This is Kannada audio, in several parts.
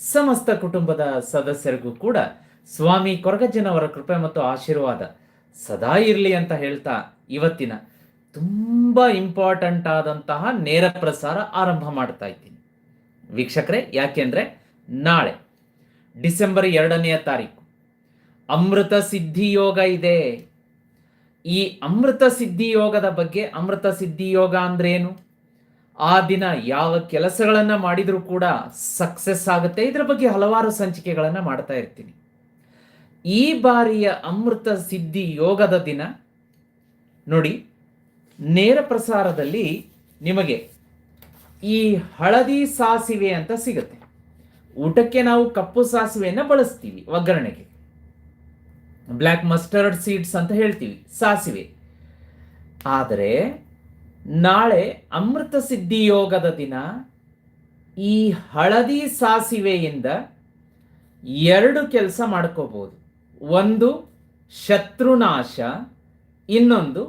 ಸಮಸ್ತ ಕುಟುಂಬದ ಸದಸ್ಯರಿಗೂ ಕೂಡ ಸ್ವಾಮಿ ಕೊರಗಜ್ಜನವರ ಕೃಪೆ ಮತ್ತು ಆಶೀರ್ವಾದ ಸದಾ ಇರಲಿ ಅಂತ ಹೇಳ್ತಾ ಇವತ್ತಿನ ತುಂಬ ಇಂಪಾರ್ಟೆಂಟ್ ಆದಂತಹ ನೇರ ಪ್ರಸಾರ ಆರಂಭ ಮಾಡ್ತಾ ಇದ್ದೀನಿ. ವೀಕ್ಷಕರೇ ಯಾಕೆಂದ್ರೆ ನಾಳೆ ಡಿಸೆಂಬರ್ ಎರಡನೆಯ ತಾರೀಕು ಅಮೃತ ಸಿದ್ಧಿ ಯೋಗ ಇದೆ. ಈ ಅಮೃತ ಸಿದ್ಧಿ ಯೋಗದ ಬಗ್ಗೆ ಅಮೃತ ಸಿದ್ಧಿ ಯೋಗ ಅಂದ್ರೇನು? ಆ ದಿನ ಯಾವ ಕೆಲಸಗಳನ್ನು ಮಾಡಿದರೂ ಕೂಡ ಸಕ್ಸಸ್ ಆಗುತ್ತೆ. ಇದರ ಬಗ್ಗೆ ಹಲವಾರು ಸಂಚಿಕೆಗಳನ್ನು ಮಾಡ್ತಾ ಇರ್ತೀನಿ. ಈ ಬಾರಿಯ ಅಮೃತ ಸಿದ್ಧಿ ಯೋಗದ ದಿನ, ನೋಡಿ, ನೇರ ಪ್ರಸಾರದಲ್ಲಿ ನಿಮಗೆ ಈ ಹಳದಿ ಸಾಸಿವೆ ಅಂತ ಸಿಗುತ್ತೆ. ಊಟಕ್ಕೆ ನಾವು ಕಪ್ಪು ಸಾಸಿವೆಯನ್ನು ಬಳಸ್ತೀವಿ ಒಗ್ಗರಣೆಗೆ. ಬ್ಲ್ಯಾಕ್ ಮಸ್ಟರ್ಡ್ ಸೀಡ್ಸ್ ಅಂತ ಹೇಳ್ತೀವಿ, ಸಾಸಿವೆ. ಆದರೆ ನಾಳೆ ಅಮೃತ ಸಿದ್ಧಿಯೋಗದ ದಿನ. ಈ ಹಳದಿ ಸಾಸಿವೆಯಿಂದ ಎರಡು ಕೆಲಸ ಮಾಡ್ಕೋಬಹುದು ಒಂದು ಶತ್ರುನಾಶ, ಇನ್ನೊಂದು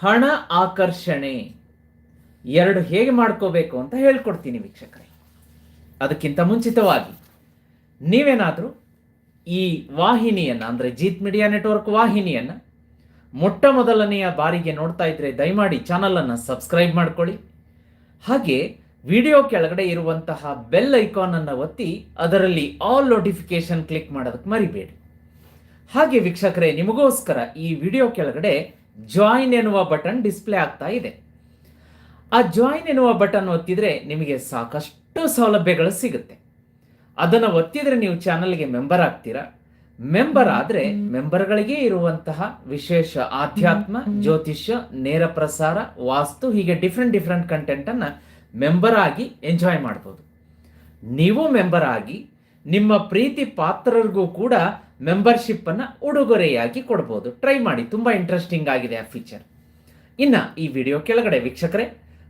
ಹಣ ಆಕರ್ಷಣೆ. ಎರಡು ಹೇಗೆ ಮಾಡ್ಕೋಬೇಕು ಅಂತ ಹೇಳ್ಕೊಡ್ತೀನಿ ವೀಕ್ಷಕರೇ. ಅದಕ್ಕಿಂತ ಮುಂಚಿತವಾಗಿ ನೀವೇನಾದರೂ ಈ ವಾಹಿನಿಯನ್ನು, ಅಂದರೆ ಜೀತ್ ಮೀಡಿಯಾ ನೆಟ್ವರ್ಕ್ ವಾಹಿನಿಯನ್ನು ಮೊಟ್ಟ ಮೊದಲನೆಯ ಬಾರಿಗೆ ನೋಡ್ತಾ ಇದ್ರೆ ದಯಮಾಡಿ ಚಾನಲನ್ನು ಸಬ್ಸ್ಕ್ರೈಬ್ ಮಾಡ್ಕೊಳ್ಳಿ. ಹಾಗೆ ವಿಡಿಯೋ ಕೆಳಗಡೆ ಇರುವಂತಹ ಬೆಲ್ ಐಕಾನ್ ಅನ್ನು ಒತ್ತಿ ಅದರಲ್ಲಿ ಆಲ್ ನೋಟಿಫಿಕೇಶನ್ ಕ್ಲಿಕ್ ಮಾಡೋದಕ್ಕೆ ಮರಿಬೇಡಿ. ಹಾಗೆ ವೀಕ್ಷಕರೇ, ನಿಮಗೋಸ್ಕರ ಈ ವಿಡಿಯೋ ಕೆಳಗಡೆ ಜಾಯಿನ್ ಎನ್ನುವ ಬಟನ್ ಡಿಸ್ಪ್ಲೇ ಆಗ್ತಾ ಇದೆ. ಆ ಜಾಯಿನ್ ಎನ್ನುವ ಬಟನ್ ಒತ್ತಿದ್ರೆ ನಿಮಗೆ ಸಾಕಷ್ಟು ಸೌಲಭ್ಯಗಳು ಸಿಗುತ್ತೆ. ಅದನ್ನು ಒತ್ತಿದ್ರೆ ನೀವು ಚಾನಲ್ಗೆ ಮೆಂಬರ್ ಆಗ್ತೀರಾ? ಮೆಂಬರ್ ಆದ್ರೆ ಮೆಂಬರ್ಗಳಿಗೆ ಇರುವಂತಹ ವಿಶೇಷ ಆಧ್ಯಾತ್ಮ ಜ್ಯೋತಿಷ್ಯ ನೇರ ಪ್ರಸಾರ ವಾಸ್ತು ಹೀಗೆ ಡಿಫ್ರೆಂಟ್ ಡಿಫ್ರೆಂಟ್ ಕಂಟೆಂಟ್ ಅನ್ನ ಮೆಂಬರ್ ಆಗಿ ಎಂಜಾಯ್ ಮಾಡ್ಬೋದು. ನೀವು ಮೆಂಬರ್ ಆಗಿ ನಿಮ್ಮ ಪ್ರೀತಿ ಪಾತ್ರರಿಗೂ ಕೂಡ ಮೆಂಬರ್ಶಿಪ್ ಅನ್ನ ಉಡುಗೊರೆಯಾಗಿ ಕೊಡ್ಬೋದು. ಟ್ರೈ ಮಾಡಿ ತುಂಬಾ ಇಂಟ್ರೆಸ್ಟಿಂಗ್ ಆಗಿದೆ ಆ ಫೀಚರ್ ಇನ್ನ ಈ ವಿಡಿಯೋ ಕೆಳಗಡೆ ವೀಕ್ಷಕರೇ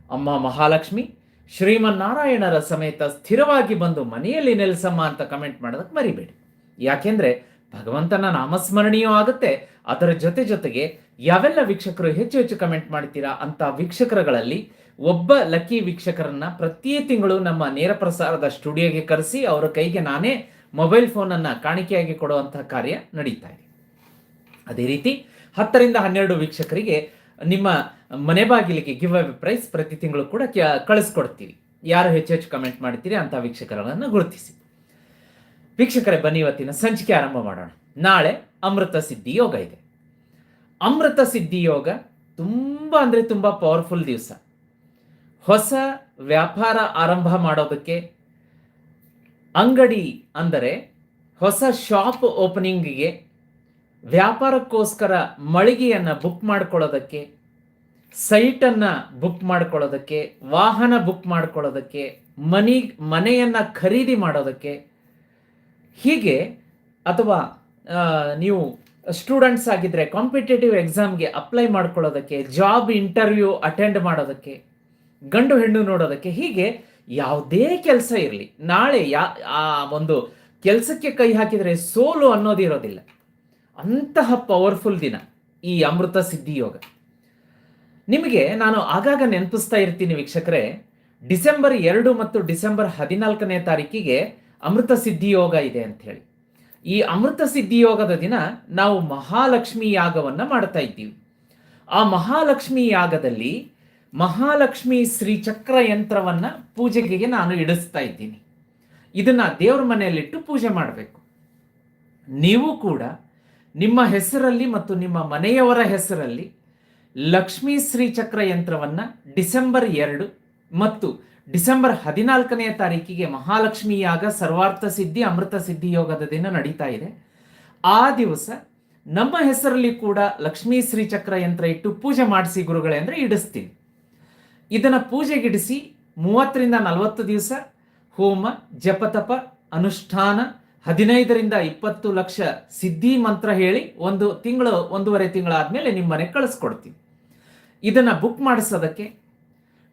ಅಮ್ಮ ಮಹಾಲಕ್ಷ್ಮಿ ಶ್ರೀಮನ್ನಾರಾಯಣರ ಸಮೇತ ಸ್ಥಿರವಾಗಿ ಬಂದು ಮನೆಯಲ್ಲಿ ನೆಲೆಸಮ್ಮ ಅಂತ ಕಮೆಂಟ್ ಮಾಡೋದಕ್ಕೆ ಮರಿಬೇಡಿ. ಯಾಕೆಂದ್ರೆ ಭಗವಂತನ ನಾಮಸ್ಮರಣೀಯೂ ಆಗುತ್ತೆ. ಅದರ ಜೊತೆ ಜೊತೆಗೆ ಯಾವೆಲ್ಲ ವೀಕ್ಷಕರು ಹೆಚ್ಚು ಹೆಚ್ಚು ಕಮೆಂಟ್ ಮಾಡ್ತೀರಾ ಅಂತ ವೀಕ್ಷಕರುಗಳಲ್ಲಿ ಒಬ್ಬ ಲಕ್ಕಿ ವೀಕ್ಷಕರನ್ನ ಪ್ರತಿ ತಿಂಗಳು ನಮ್ಮ ನೇರ ಪ್ರಸಾರದ ಸ್ಟುಡಿಯೋಗೆ ಕರೆಸಿ ಅವರ ಕೈಗೆ ನಾನೇ ಮೊಬೈಲ್ ಫೋನನ್ನ ಕಾಣಿಕೆಯಾಗಿ ಕೊಡುವಂತಹ ಕಾರ್ಯ ನಡೀತಾ ಇದೆ. ಅದೇ ರೀತಿ ಹತ್ತರಿಂದ ಹನ್ನೆರಡು ವೀಕ್ಷಕರಿಗೆ ನಿಮ್ಮ ಮನೆ ಬಾಗಿಲಿಗೆ ಗಿವ್ ಅವೆ ಪ್ರೈಸ್ ಪ್ರತಿ ತಿಂಗಳು ಕೂಡ ಕಳಿಸ್ಕೊಡ್ತೀವಿ. ಯಾರು ಹೆಚ್ಚು ಹೆಚ್ಚು ಕಮೆಂಟ್ ಮಾಡ್ತೀರಿ ಅಂತ ವೀಕ್ಷಕರನ್ನ ಗುರುತಿಸಿ. ವೀಕ್ಷಕರೇ, ಬನ್ನಿ ಇವತ್ತಿನ ಸಂಚಿಕೆ ಆರಂಭ ಮಾಡೋಣ. ನಾಳೆ ಅಮೃತ ಸಿದ್ಧಿ ಯೋಗ ಇದೆ. ಅಮೃತ ಸಿದ್ಧಿ ಯೋಗ ತುಂಬ ಅಂದರೆ ತುಂಬ ಪವರ್ಫುಲ್ ದಿವಸ. ಹೊಸ ವ್ಯಾಪಾರ ಆರಂಭ ಮಾಡೋದಕ್ಕೆ ಅಂಗಡಿ ಅಂದರೆ ಹೊಸ ಶಾಪ್ ಓಪನಿಂಗಿಗೆ ವ್ಯಾಪಾರಕ್ಕೋಸ್ಕರ ಮಳಿಗೆಯನ್ನು ಬುಕ್ ಮಾಡ್ಕೊಳ್ಳೋದಕ್ಕೆ ಸೈಟನ್ನು ಬುಕ್ ಮಾಡ್ಕೊಳ್ಳೋದಕ್ಕೆ, ವಾಹನ ಬುಕ್ ಮಾಡ್ಕೊಳ್ಳೋದಕ್ಕೆ, ಮನಿ, ಮನೆಯನ್ನು ಖರೀದಿ ಮಾಡೋದಕ್ಕೆ ಹೀಗೆ ಅಥವಾ ನೀವು ಸ್ಟೂಡೆಂಟ್ಸ್ ಆಗಿದ್ರೆ ಕಾಂಪಿಟೇಟಿವ್ ಎಕ್ಸಾಮ್ಗೆ ಅಪ್ಲೈ ಮಾಡ್ಕೊಳ್ಳೋದಕ್ಕೆ ಜಾಬ್ ಇಂಟರ್ವ್ಯೂ ಅಟೆಂಡ್ ಮಾಡೋದಕ್ಕೆ, ಗಂಡು ಹೆಣ್ಣು ನೋಡೋದಕ್ಕೆ ಹೀಗೆ ಯಾವುದೇ ಕೆಲಸ ಇರಲಿ. ನಾಳೆ ಯಾ, ಆ ಒಂದು ಕೆಲಸಕ್ಕೆ ಕೈ ಹಾಕಿದರೆ ಸೋಲು ಅನ್ನೋದಿರೋದಿಲ್ಲ ಅಂತಹ ಪವರ್ಫುಲ್ ದಿನ ಈ ಅಮೃತ ಸಿದ್ಧಿ ಯೋಗ. ನಿಮಗೆ ನಾನು ಆಗಾಗ ನೆನಪಿಸ್ತಾ ಇರ್ತೀನಿ ವೀಕ್ಷಕರೇ, ಡಿಸೆಂಬರ್ ಎರಡು ಮತ್ತು ಡಿಸೆಂಬರ್ ಹದಿನಾಲ್ಕನೇ ತಾರೀಕಿಗೆ ಅಮೃತ ಸಿದ್ಧಿಯೋಗ ಇದೆ ಅಂತ ಹೇಳಿ. ಈ ಅಮೃತ ಸಿದ್ಧಿಯೋಗದ ದಿನ ನಾವು ಮಹಾಲಕ್ಷ್ಮಿ ಯಾಗವನ್ನ ಮಾಡ್ತಾ ಇದ್ದೀವಿ. ಆ ಮಹಾಲಕ್ಷ್ಮಿ ಯಾಗದಲ್ಲಿ ಮಹಾಲಕ್ಷ್ಮಿ ಶ್ರೀ ಚಕ್ರ ಯಂತ್ರವನ್ನ ಪೂಜೆಗೆ ನಾನು ಇಡಿಸ್ತಾ ಇದ್ದೀನಿ. ಇದನ್ನ ದೇವ್ರ ಮನೆಯಲ್ಲಿಟ್ಟು ಪೂಜೆ ಮಾಡಬೇಕು. ನೀವು ಕೂಡ ನಿಮ್ಮ ಹೆಸರಲ್ಲಿ ಮತ್ತು ನಿಮ್ಮ ಮನೆಯವರ ಹೆಸರಲ್ಲಿ ಲಕ್ಷ್ಮೀ ಶ್ರೀ ಚಕ್ರ ಯಂತ್ರವನ್ನ ಡಿಸೆಂಬರ್ ಎರಡು ಮತ್ತು ಡಿಸೆಂಬರ್ ಹದಿನಾಲ್ಕನೆಯ ತಾರೀಕಿಗೆ ಮಹಾಲಕ್ಷ್ಮಿ ಯಾಗ ಸರ್ವಾರ್ಥ ಸಿದ್ಧಿ, ಅಮೃತ ಸಿದ್ಧಿ ಯೋಗದ ದಿನ ನಡೀತಾ ಇದೆ. ಆ ದಿವಸ ನಮ್ಮ ಹೆಸರಲ್ಲಿ ಕೂಡ ಲಕ್ಷ್ಮೀ ಶ್ರೀ ಚಕ್ರ ಯಂತ್ರ ಇಟ್ಟು ಪೂಜೆ ಮಾಡಿಸಿ ಗುರುಗಳೇ ಅಂದರೆ ಇಡಿಸ್ತೀನಿ ಇದನ್ನು ಪೂಜೆಗಿಡಿಸಿ ಮೂವತ್ತರಿಂದ ನಲವತ್ತು ದಿವಸ ಹೋಮ ಜಪತಪ ಅನುಷ್ಠಾನ, ಹದಿನೈದರಿಂದ ಇಪ್ಪತ್ತು ಲಕ್ಷ ಸಿದ್ಧಿ ಮಂತ್ರ ಹೇಳಿ ಒಂದು ತಿಂಗಳು, ಒಂದೂವರೆ ತಿಂಗಳಾದಮೇಲೆ ನಿಮ್ಮ ಕಳಿಸ್ಕೊಡ್ತೀನಿ ಇದನ್ನ ಬುಕ್ ಮಾಡಿಸೋದಕ್ಕೆ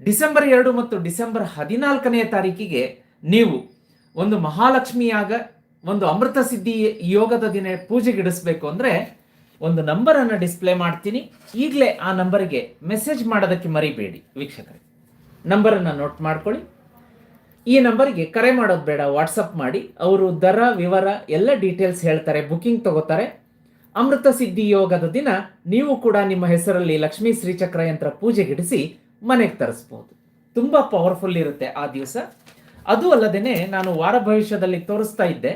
ಡಿಸೆಂಬರ್ ಎರಡು ಮತ್ತು ಡಿಸೆಂಬರ್ ಹದಿನಾಲ್ಕನೆಯ ತಾರೀಕಿಗೆ ನೀವು ಒಂದು ಮಹಾಲಕ್ಷ್ಮಿಯಾಗ ಒಂದು ಅಮೃತ ಸಿದ್ಧಿ ಯೋಗದ ದಿನ ಪೂಜೆಗಿಡಿಸ್ಬೇಕು ಅಂದ್ರೆ ಒಂದು ನಂಬರನ್ನು ಡಿಸ್ಪ್ಲೇ ಮಾಡ್ತೀನಿ. ಈಗಲೇ ಆ ನಂಬರ್ಗೆ ಮೆಸೇಜ್ ಮಾಡೋದಕ್ಕೆ ಮರಿಬೇಡಿ ವೀಕ್ಷಕರೇ. ನಂಬರನ್ನು ನೋಟ್ ಮಾಡ್ಕೊಳ್ಳಿ. ಈ ನಂಬರ್ಗೆ ಕರೆ ಮಾಡೋದು ಬೇಡ ವಾಟ್ಸಪ್ ಮಾಡಿ. ಅವರು ದರ, ವಿವರ, ಎಲ್ಲ ಡೀಟೇಲ್ಸ್ ಹೇಳ್ತಾರೆ ಬುಕಿಂಗ್ ತಗೋತಾರೆ. ಅಮೃತ ಸಿದ್ಧಿ ಯೋಗದ ದಿನ ನೀವು ಕೂಡ ನಿಮ್ಮ ಹೆಸರಲ್ಲಿ ಲಕ್ಷ್ಮೀ ಶ್ರೀಚಕ್ರ ಯಂತ್ರ ಪೂಜೆಗಿಡಿಸಿ ಮನೆಗೆ ತರಿಸ್ಬೋದು. ತುಂಬ ಪವರ್ಫುಲ್ ಇರುತ್ತೆ ಆ ದಿವಸ. ಅದು ಅಲ್ಲದೇನೆ ನಾನು ವಾರ ಭವಿಷ್ಯದಲ್ಲಿ ತೋರಿಸ್ತಾ ಇದ್ದೆ.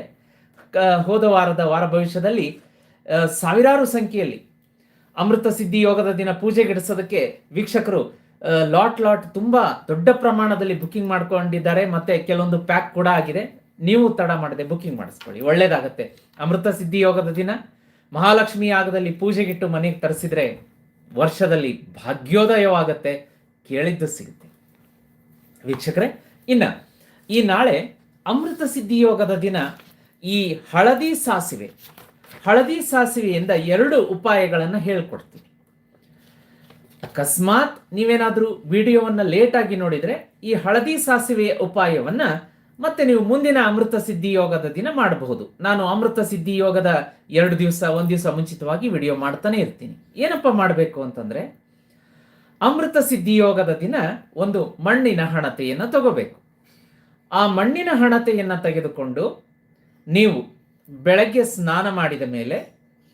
ಹೋದ ವಾರದ ವಾರ ಭವಿಷ್ಯದಲ್ಲಿ ಸಾವಿರಾರು ಸಂಖ್ಯೆಯಲ್ಲಿ ಅಮೃತ ಸಿದ್ಧಿ ಯೋಗದ ದಿನ ಪೂಜೆಗಿಡಿಸೋದಕ್ಕೆ ವೀಕ್ಷಕರು ಲಾಟ್ ಲಾಟ್ ತುಂಬ ದೊಡ್ಡ ಪ್ರಮಾಣದಲ್ಲಿ ಬುಕ್ಕಿಂಗ್ ಮಾಡ್ಕೊಂಡಿದ್ದಾರೆ. ಮತ್ತೆ ಕೆಲವೊಂದು ಪ್ಯಾಕ್ ಕೂಡ ಆಗಿದೆ. ನೀವು ತಡ ಮಾಡದೆ ಬುಕ್ಕಿಂಗ್ ಮಾಡಿಸ್ಕೊಳ್ಳಿ. ಒಳ್ಳೇದಾಗತ್ತೆ. ಅಮೃತ ಸಿದ್ಧಿ ಯೋಗದ ದಿನ, ಮಹಾಲಕ್ಷ್ಮಿ ಯಾಗದಲ್ಲಿ ಪೂಜೆಗಿಟ್ಟು ಮನೆಗೆ ತರಿಸಿದ್ರೆ ವರ್ಷದಲ್ಲಿ ಭಾಗ್ಯೋದಯವಾಗತ್ತೆ. ಕೇಳಿದ್ದು ಸಿಗುತ್ತೆ. ವೀಕ್ಷಕರೇ, ಇನ್ನ ಈ ನಾಳೆ ಅಮೃತ ಸಿದ್ಧಿಯೋಗದ ದಿನ. ಈ ಹಳದಿ ಸಾಸಿವೆ, ಹಳದಿ ಸಾಸಿವೆಯಿಂದ ಎರಡು ಉಪಾಯಗಳನ್ನು ಹೇಳ್ಕೊಡ್ತೀನಿ. ಅಕಸ್ಮಾತ್ ನೀವೇನಾದರೂ ವಿಡಿಯೋವನ್ನು ಲೇಟಾಗಿ ನೋಡಿದರೆ ಈ ಹಳದಿ ಸಾಸಿವೆಯ ಉಪಾಯವನ್ನ ಮತ್ತೆ ನೀವು ಮುಂದಿನ ಅಮೃತ ಸಿದ್ಧಿ ಯೋಗದ ದಿನ ಮಾಡಬಹುದು. ನಾನು ಅಮೃತ ಸಿದ್ಧಿ ಯೋಗದ ಎರಡು ದಿವಸ, ಒಂದು ದಿವಸ ಮುಂಚಿತವಾಗಿ ವಿಡಿಯೋ ಮಾಡ್ತಾನೆ ಇರ್ತೀನಿ. ಏನಪ್ಪ ಮಾಡಬೇಕು ಅಂತಂದ್ರೆ ಅಮೃತ ಸಿದ್ಧಿಯೋಗದ ದಿನ ಒಂದು ಮಣ್ಣಿನ ಹಣತೆಯನ್ನು ತಗೋಬೇಕು. ಆ ಮಣ್ಣಿನ ಹಣತೆಯನ್ನು ತೆಗೆದುಕೊಂಡು ನೀವು ಬೆಳಗ್ಗೆ ಸ್ನಾನ ಮಾಡಿದ ಮೇಲೆ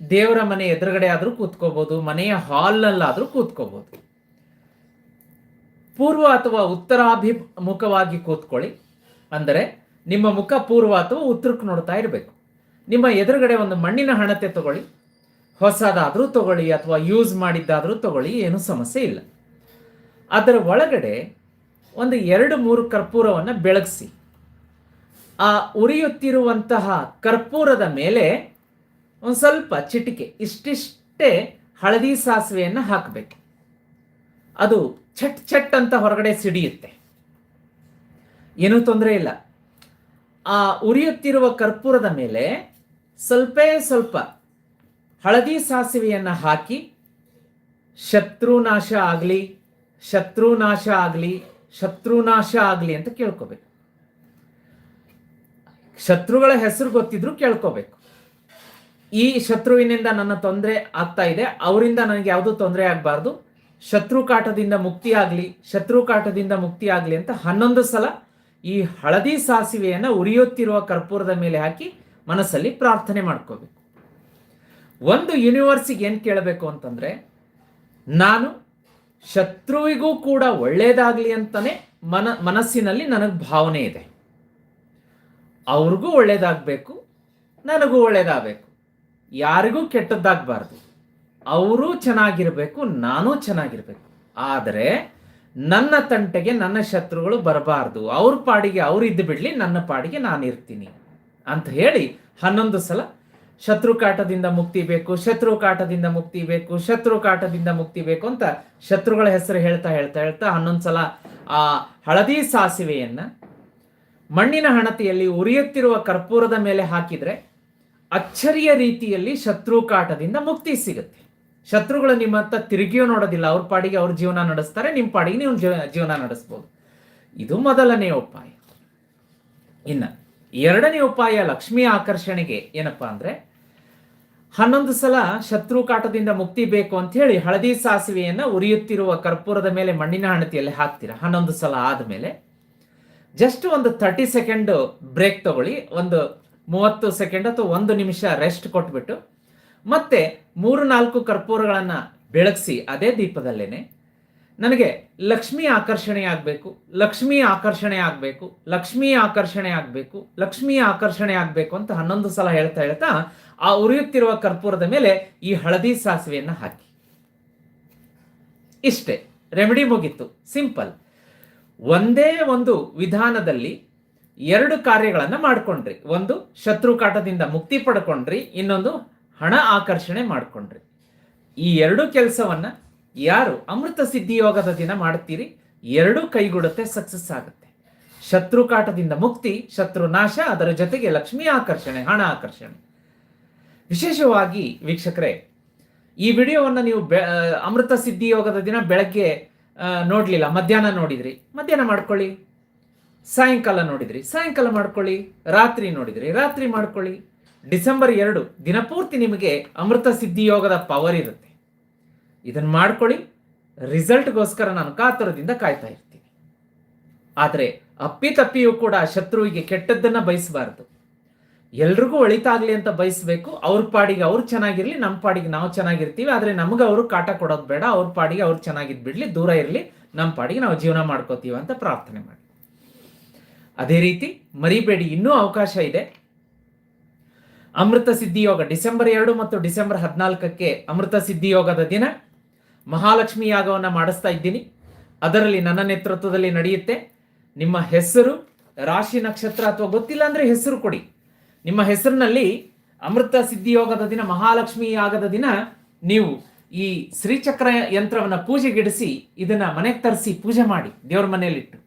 ದೇವರ ಮನೆ ಎದುರುಗಡೆ ಆದರೂ ಕೂತ್ಕೋಬೋದು, ಮನೆಯ ಹಾಲ್ನಲ್ಲಾದರೂ ಕೂತ್ಕೋಬೋದು. ಪೂರ್ವ ಅಥವಾ ಉತ್ತರಾಭಿಮುಖವಾಗಿ ಕೂತ್ಕೊಳ್ಳಿ. ಅಂದರೆ ನಿಮ್ಮ ಮುಖ ಪೂರ್ವ ಅಥವಾ ಉತ್ತರಕ್ಕೆ ನೋಡ್ತಾ ಇರಬೇಕು. ನಿಮ್ಮ ಎದುರುಗಡೆ ಒಂದು ಮಣ್ಣಿನ ಹಣತೆ ತಗೊಳ್ಳಿ. ಹೊಸದಾದರೂ ತಗೊಳ್ಳಿ ಅಥವಾ ಯೂಸ್ ಮಾಡಿದ್ದಾದರೂ ತಗೊಳ್ಳಿ, ಏನೂ ಸಮಸ್ಯೆ ಇಲ್ಲ. ಅದರ ಒಳಗಡೆ ಒಂದು ಎರಡು ಮೂರು ಕರ್ಪೂರವನ್ನು ಬೆಳಗಿಸಿ. ಆ ಉರಿಯುತ್ತಿರುವಂತಹ ಕರ್ಪೂರದ ಮೇಲೆ ಒಂದು ಸ್ವಲ್ಪ ಚಿಟಿಕೆ, ಇಷ್ಟಿಷ್ಟೇ ಹಳದಿ ಸಾಸಿವೆಯನ್ನು ಹಾಕಬೇಕು. ಅದು ಛಟ್ ಚಟ್ ಅಂತ ಹೊರಗಡೆ ಸಿಡಿಯುತ್ತೆ. ಏನೂ ತೊಂದರೆ ಇಲ್ಲ. ಆ ಉರಿಯುತ್ತಿರುವ ಕರ್ಪೂರದ ಮೇಲೆ ಸ್ವಲ್ಪೇ ಸ್ವಲ್ಪ ಹಳದಿ ಸಾಸಿವೆಯನ್ನು ಹಾಕಿ, ಶತ್ರುನಾಶ ಆಗಲಿ ಶತ್ರುನಾಶ ಆಗಲಿ ಶತ್ರುನಾಶ ಆಗಲಿ ಅಂತ ಕೇಳ್ಕೋಬೇಕು. ಶತ್ರುಗಳ ಹೆಸರು ಗೊತ್ತಿದ್ರು ಕೇಳ್ಕೋಬೇಕು. ಈ ಶತ್ರುವಿನಿಂದ ನನ್ನ ತೊಂದರೆ ಆಗ್ತಾ ಇದೆ, ಅವರಿಂದ ನನಗೆ ಯಾವುದೂ ತೊಂದರೆ ಆಗಬಾರ್ದು. ಶತ್ರು ಕಾಟದಿಂದ ಮುಕ್ತಿ ಆಗಲಿ, ಶತ್ರು ಕಾಟದಿಂದ ಮುಕ್ತಿ ಆಗಲಿ ಅಂತ ಹನ್ನೊಂದು ಸಲ ಈ ಹಳದಿ ಸಾಸಿವೆಯನ್ನು ಉರಿಯುತ್ತಿರುವ ಕರ್ಪೂರದ ಮೇಲೆ ಹಾಕಿ ಮನಸ್ಸಲ್ಲಿ ಪ್ರಾರ್ಥನೆ ಮಾಡ್ಕೋಬೇಕು. ಒಂದು ಯೂನಿವರ್ಸಿಗೆ ಏನು ಕೇಳಬೇಕು ಅಂತಂದ್ರೆ, ನಾನು ಶತ್ರುವಿಗೂ ಕೂಡ ಒಳ್ಳೇದಾಗ್ಲಿ ಅಂತಲೇ ಮನ, ಮನಸ್ಸಿನಲ್ಲಿ ನನಗೆ ಭಾವನೆ ಇದೆ. ಅವ್ರಿಗೂ ಒಳ್ಳೇದಾಗಬೇಕು, ನನಗೂ ಒಳ್ಳೇದಾಗಬೇಕು. ಯಾರಿಗೂ ಕೆಟ್ಟದ್ದಾಗಬಾರ್ದು. ಅವರೂ ಚೆನ್ನಾಗಿರಬೇಕು, ನಾನೂ ಚೆನ್ನಾಗಿರ್ಬೇಕು. ಆದರೆ ನನ್ನ ತಂಟೆಗೆ ನನ್ನ ಶತ್ರುಗಳು ಬರಬಾರ್ದು. ಅವ್ರ ಪಾಡಿಗೆ ಅವ್ರು ಇದ್ದು ಬಿಡ್ಲಿ ನನ್ನ ಪಾಡಿಗೆ ನಾನು ಇರ್ತೀನಿ ಅಂತ ಹೇಳಿ ಹನ್ನೊಂದು ಸಲ ಶತ್ರು ಕಾಟದಿಂದ ಮುಕ್ತಿ ಬೇಕು ಶತ್ರು ಕಾಟದಿಂದ ಮುಕ್ತಿ ಬೇಕು ಶತ್ರು ಕಾಟದಿಂದ ಮುಕ್ತಿ ಬೇಕು ಅಂತ ಶತ್ರುಗಳ ಹೆಸರು ಹೇಳ್ತಾ ಹೇಳ್ತಾ ಹೇಳ್ತಾ ಹನ್ನೊಂದು ಸಲ ಆ ಹಳದಿ ಸಾಸಿವೆಯನ್ನ ಮಣ್ಣಿನ ಹಣತೆಯಲ್ಲಿ ಉರಿಯುತ್ತಿರುವ ಕರ್ಪೂರದ ಮೇಲೆ ಹಾಕಿದ್ರೆ ಅಚ್ಚರಿಯ ರೀತಿಯಲ್ಲಿ ಶತ್ರು ಕಾಟದಿಂದ ಮುಕ್ತಿ ಸಿಗುತ್ತೆ. ಶತ್ರುಗಳು ನಿಮ್ಮ ಹತ್ತ ತಿರುಗಿಯೂ ನೋಡೋದಿಲ್ಲ. ಅವ್ರ ಪಾಡಿಗೆ ಅವ್ರ ಜೀವನ ನಡೆಸ್ತಾರೆ, ನಿಮ್ಮ ಪಾಡಿಗೆ ನೀವು ಜೀವ- ಜೀವನ ನಡೆಸ್ಬೋದು. ಇದು ಮೊದಲನೇ ಉಪಾಯ. ಇನ್ನ ಎರಡನೇ ಉಪಾಯ ಲಕ್ಷ್ಮಿ ಆಕರ್ಷಣೆಗೆ ಏನಪ್ಪಾ ಅಂದ್ರೆ ಹನ್ನೊಂದು ಸಲ ಶತ್ರು ಕಾಟದಿಂದ ಮುಕ್ತಿ ಬೇಕು ಅಂತ ಹೇಳಿ ಹಳದಿ ಸಾಸಿವೆಯನ್ನ ಉರಿಯುತ್ತಿರುವ ಕರ್ಪೂರದ ಮೇಲೆ ಮಣ್ಣಿನ ಹಣತಿಯಲ್ಲಿ ಹಾಕ್ತೀರಾ? ಹನ್ನೊಂದು ಸಲ ಆದಮೇಲೆ ಜಸ್ಟ್ ಒಂದು ತರ್ಟಿ ಸೆಕೆಂಡ್ ಬ್ರೇಕ್ ತಗೊಳ್ಳಿ. ಒಂದು ಮೂವತ್ತು ಸೆಕೆಂಡ್ ಅಥವಾ ಒಂದು ನಿಮಿಷ ರೆಸ್ಟ್ ಕೊಟ್ಬಿಟ್ಟು ಮತ್ತೆ ಮೂರು ನಾಲ್ಕು ಕರ್ಪೂರಗಳನ್ನ ಬೆಳಗ್ಸಿ ಅದೇ ದೀಪದಲ್ಲೇನೆ ನನಗೆ ಲಕ್ಷ್ಮಿ ಆಕರ್ಷಣೆ ಆಗಬೇಕು, ಲಕ್ಷ್ಮಿ ಆಕರ್ಷಣೆ ಆಗಬೇಕು, ಲಕ್ಷ್ಮಿ ಆಕರ್ಷಣೆ ಆಗಬೇಕು, ಲಕ್ಷ್ಮಿ ಆಕರ್ಷಣೆ ಆಗಬೇಕು ಅಂತ ಹನ್ನೊಂದು ಸಲ ಹೇಳ್ತಾ ಹೇಳ್ತಾ ಆ ಉರಿಯುತ್ತಿರುವ ಕರ್ಪೂರದ ಮೇಲೆ ಈ ಹಳದಿ ಸಾಸಿವೆಯನ್ನು ಹಾಕಿ. ಇಷ್ಟೇ, ರೆಮಿಡಿ ಮುಗೀತು, ಸಿಂಪಲ್. ಒಂದೇ ಒಂದು ವಿಧಾನದಲ್ಲಿ ಎರಡು ಕಾರ್ಯಗಳನ್ನು ಮಾಡಿಕೊಂಡ್ರಿ. ಒಂದು, ಶತ್ರು ಕಾಟದಿಂದ ಮುಕ್ತಿ ಪಡ್ಕೊಂಡ್ರಿ, ಇನ್ನೊಂದು, ಹಣ ಆಕರ್ಷಣೆ ಮಾಡಿಕೊಂಡ್ರಿ. ಈ ಎರಡು ಕೆಲಸವನ್ನ ಯಾರು ಅಮೃತ ಸಿದ್ಧಿ ಯೋಗದ ದಿನ ಮಾಡ್ತೀರಿ ಎರಡೂ ಕೈಗೂಡುತ್ತೆ ಸಕ್ಸಸ್ ಆಗುತ್ತೆ. ಶತ್ರು ಕಾಟದಿಂದ ಮುಕ್ತಿ, ಶತ್ರು ನಾಶ, ಅದರ ಜೊತೆಗೆ ಲಕ್ಷ್ಮಿ ಆಕರ್ಷಣೆ, ಹಣ ಆಕರ್ಷಣೆ. ವಿಶೇಷವಾಗಿ ವೀಕ್ಷಕರೇ, ಈ ವಿಡಿಯೋವನ್ನು ನೀವು ಅಮೃತ ಸಿದ್ಧಿ ಯೋಗದ ದಿನ ಬೆಳಗ್ಗೆ ನೋಡಲಿಲ್ಲ ನೋಡ್ಲಿಲ್ಲ, ಮಧ್ಯಾಹ್ನ ನೋಡಿದ್ರಿ. ಮಧ್ಯಾಹ್ನ ಮಾಡ್ಕೊಳ್ಳಿ. ಸಾಯಂಕಾಲ ನೋಡಿದ್ರಿ. ಸಾಯಂಕಾಲ ಮಾಡ್ಕೊಳ್ಳಿ. ರಾತ್ರಿ ನೋಡಿದ್ರಿ. ರಾತ್ರಿ ಮಾಡ್ಕೊಳ್ಳಿ. ಡಿಸೆಂಬರ್ ಎರಡು, ದಿನಪೂರ್ತಿ ನಿಮಗೆ ಅಮೃತ ಸಿದ್ಧಿ ಯೋಗದ ಪವರ್ ಇರುತ್ತೆ. ಇದನ್ನು ಮಾಡ್ಕೊಳ್ಳಿ. ರಿಸಲ್ಟ್ಗೋಸ್ಕರ ನಾನು ಕಾತರದಿಂದ ಕಾಯ್ತಾ ಇರ್ತೀನಿ. ಆದರೆ ಅಪ್ಪಿತಪ್ಪಿಯೂ ಕೂಡ ಶತ್ರುವಿಗೆ ಕೆಟ್ಟದ್ದನ್ನು ಬಯಸಬಾರ್ದು. ಎಲ್ರಿಗೂ ಒಳಿತಾಗ್ಲಿ ಅಂತ ಬಯಸಬೇಕು. ಅವ್ರ ಪಾಡಿಗೆ ಅವ್ರು ಚೆನ್ನಾಗಿರಲಿ ನಮ್ಮ ಪಾಡಿಗೆ ನಾವು ಚೆನ್ನಾಗಿರ್ತೀವಿ. ಆದರೆ ನಮ್ಗೆ ಅವರು ಕಾಟ ಕೊಡೋದು ಬೇಡ. ಅವ್ರ ಪಾಡಿಗೆ ಅವ್ರು ಚೆನ್ನಾಗಿದ್ದು ಬಿಡಲಿ, ದೂರ ಇರಲಿ. ನಮ್ಮ ಪಾಡಿಗೆ ನಾವು ಜೀವನ ಮಾಡ್ಕೋತೀವಿ ಅಂತ ಪ್ರಾರ್ಥನೆ ಮಾಡಿ. ಅದೇ ರೀತಿ ಮರಿಬೇಡಿ, ಇನ್ನೂ ಅವಕಾಶ ಇದೆ. ಅಮೃತ ಸಿದ್ಧಿ ಯೋಗ ಡಿಸೆಂಬರ್ ಎರಡು ಮತ್ತು ಡಿಸೆಂಬರ್ ಹದಿನಾಲ್ಕಕ್ಕೆ ಅಮೃತ ಸಿದ್ಧಿ ಯೋಗದ ದಿನ. ಮಹಾಲಕ್ಷ್ಮಿ ಯಾಗವನ್ನು ಮಾಡಿಸ್ತಾ ಇದ್ದೀನಿ. ಅದರಲ್ಲಿ ನನ್ನ ನೇತೃತ್ವದಲ್ಲಿ ನಡೆಯುತ್ತೆ. ನಿಮ್ಮ ಹೆಸರು, ರಾಶಿ ನಕ್ಷತ್ರ ಅಥವಾ ಗೊತ್ತಿಲ್ಲ ಅಂದರೆ ಹೆಸರು ಕೊಡಿ. ನಿಮ್ಮ ಹೆಸರಿನಲ್ಲಿ ಅಮೃತ ಸಿದ್ಧಿಯೋಗದ ದಿನ, ಮಹಾಲಕ್ಷ್ಮಿ ಯಾಗದ ದಿನ, ನೀವು ಈ ಶ್ರೀಚಕ್ರ ಯಂತ್ರವನ್ನು ಪೂಜೆಗಿಡಿಸಿ ಇದನ್ನು ಮನೆಗೆ ತರಿಸಿ ಪೂಜೆ ಮಾಡಿ, ದೇವ್ರ ಮನೆಯಲ್ಲಿಟ್ಟು.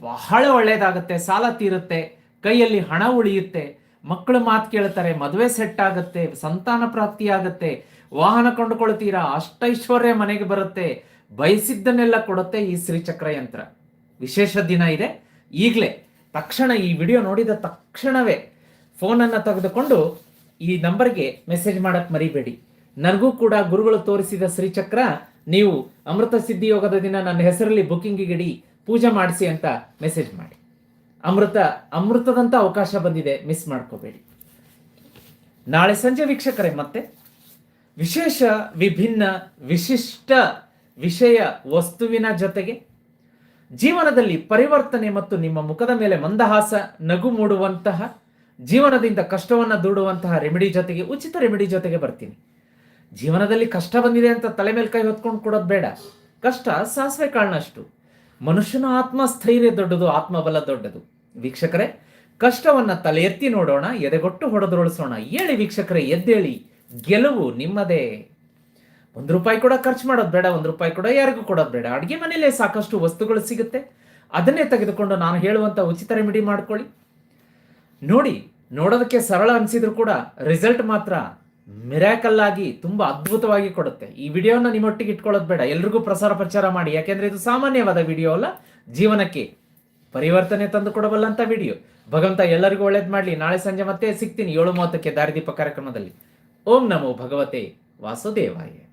ಬಹಳ ಒಳ್ಳೆಯದಾಗುತ್ತೆ ಸಾಲ ತೀರುತ್ತೆ, ಕೈಯಲ್ಲಿ ಹಣ ಉಳಿಯುತ್ತೆ ಮಕ್ಕಳು ಮಾತು ಕೇಳ್ತಾರೆ, ಮದುವೆ ಸೆಟ್ ಆಗುತ್ತೆ, ಸಂತಾನ ಪ್ರಾಪ್ತಿ ಆಗುತ್ತೆ, ವಾಹನ ಕೊಂಡುಕೊಳ್ತೀರಾ, ಅಷ್ಟೈಶ್ವರ್ಯ ಮನೆಗೆ ಬರುತ್ತೆ, ಬಯಸಿದ್ದನ್ನೆಲ್ಲ ಕೊಡುತ್ತೆ ಈ ಶ್ರೀಚಕ್ರ ಯಂತ್ರ. ವಿಶೇಷ ದಿನ ಇದೆ. ಈಗಲೇ, ತಕ್ಷಣ ಈ ವಿಡಿಯೋ ನೋಡಿದ ತಕ್ಷಣವೇ ಫೋನನ್ನು ತೆಗೆದುಕೊಂಡು ಈ ನಂಬರ್ಗೆ ಮೆಸೇಜ್ ಮಾಡಕ್ ಮರಿಬೇಡಿ. ನನಗೂ ಕೂಡ ಗುರುಗಳು ತೋರಿಸಿದ ಶ್ರೀಚಕ್ರ, ನೀವು ಅಮೃತ ಸಿದ್ಧಿ ಯೋಗದ ದಿನ ನನ್ನ ಹೆಸರಲ್ಲಿ ಬುಕ್ಕಿಂಗಿಗೆ ಇಡಿ, ಪೂಜೆ ಮಾಡಿಸಿ ಅಂತ ಮೆಸೇಜ್ ಮಾಡಿ. ಅಮೃತ, ಅಮೃತದಂತ ಅವಕಾಶ ಬಂದಿದೆ. ಮಿಸ್ ಮಾಡ್ಕೋಬೇಡಿ. ನಾಳೆ ಸಂಜೆ ವೀಕ್ಷಕರೇ, ಮತ್ತೆ ವಿಶೇಷ, ವಿಭಿನ್ನ, ವಿಶಿಷ್ಟ ವಿಷಯ, ವಸ್ತುವಿನ ಜೊತೆಗೆ ಜೀವನದಲ್ಲಿ ಪರಿವರ್ತನೆ ಮತ್ತು ನಿಮ್ಮ ಮುಖದ ಮೇಲೆ ಮಂದಹಾಸ ನಗು ಮೂಡುವಂತಹ, ಜೀವನದಿಂದ ಕಷ್ಟವನ್ನು ದೂಡುವಂತಹ ರೆಮಿಡಿ ಜೊತೆಗೆ, ಉಚಿತ ರೆಮಿಡಿ ಜೊತೆಗೆ ಬರ್ತೀನಿ. ಜೀವನದಲ್ಲಿ ಕಷ್ಟ ಬಂದಿದೆ ಅಂತ ತಲೆ ಮೇಲೆ ಕೈ ಹೊತ್ಕೊಂಡು ಕೊಡೋದು ಬೇಡ. ಕಷ್ಟ, ಸಾಸಿವೆ ಕಾಳಿನಷ್ಟು ಮನುಷ್ಯನ ಆತ್ಮ ಸ್ಥೈರ್ಯ ದೊಡ್ಡದು, ಆತ್ಮಬಲ ದೊಡ್ಡದು. ವೀಕ್ಷಕರೇ, ಕಷ್ಟವನ್ನ ತಲೆ ಎತ್ತಿ ನೋಡೋಣ, ಎದೆಗೊಟ್ಟು ಹೊಡೆದೊಳಿಸೋಣ ಹೇಳಿ ವೀಕ್ಷಕರೇ, ಎದ್ದೇಳಿ, ಗೆಲುವು ನಿಮ್ಮದೇ. ಒಂದು ರೂಪಾಯಿ ಕೂಡ ಖರ್ಚು ಮಾಡೋದು ಬೇಡ, ಒಂದು ರೂಪಾಯಿ ಕೂಡ ಯಾರಿಗೂ ಕೊಡೋದು ಬೇಡ. ಅಡುಗೆ ಮನೆಯಲ್ಲೇ ಸಾಕಷ್ಟು ವಸ್ತುಗಳು ಸಿಗುತ್ತೆ. ಅದನ್ನೇ ತೆಗೆದುಕೊಂಡು ನಾನು ಹೇಳುವಂತ ಉಚಿತ ರೆಮಿಡಿ ಮಾಡ್ಕೊಳ್ಳಿ. ನೋಡಿ, ನೋಡೋದಕ್ಕೆ ಸರಳ ಅನಿಸಿದ್ರು ಕೂಡ ರಿಸಲ್ಟ್ ಮಾತ್ರ ಮಿರಾಕಲ್ ಆಗಿ ತುಂಬಾ ಅದ್ಭುತವಾಗಿ ಕೊಡುತ್ತೆ. ಈ ವಿಡಿಯೋನ ನಿಮ್ಮೊಟ್ಟಿಗೆ ಇಟ್ಕೊಳ್ಳೋದು ಬೇಡ. ಎಲ್ರಿಗೂ ಪ್ರಸಾರ ಪ್ರಚಾರ ಮಾಡಿ. ಯಾಕೆಂದ್ರೆ ಇದು ಸಾಮಾನ್ಯವಾದ ವಿಡಿಯೋ ಅಲ್ಲ. ಜೀವನಕ್ಕೆ ಪರಿವರ್ತನೆ ತಂದು ಕೊಡಬಲ್ಲಂತ ವಿಡಿಯೋ. ಭಗವಂತ ಎಲ್ಲರಿಗೂ ಒಳ್ಳೇದು ಮಾಡಲಿ. ನಾಳೆ ಸಂಜೆ ಮತ್ತೆ ಸಿಗ್ತೀನಿ. ಏಳು ಮೂವತ್ತಕ್ಕೆ ದಾರಿದೀಪ ಕಾರ್ಯಕ್ರಮದಲ್ಲಿ. ಓಂ ನಮೋ ಭಗವತೆ ವಾಸುದೇವಾಯ.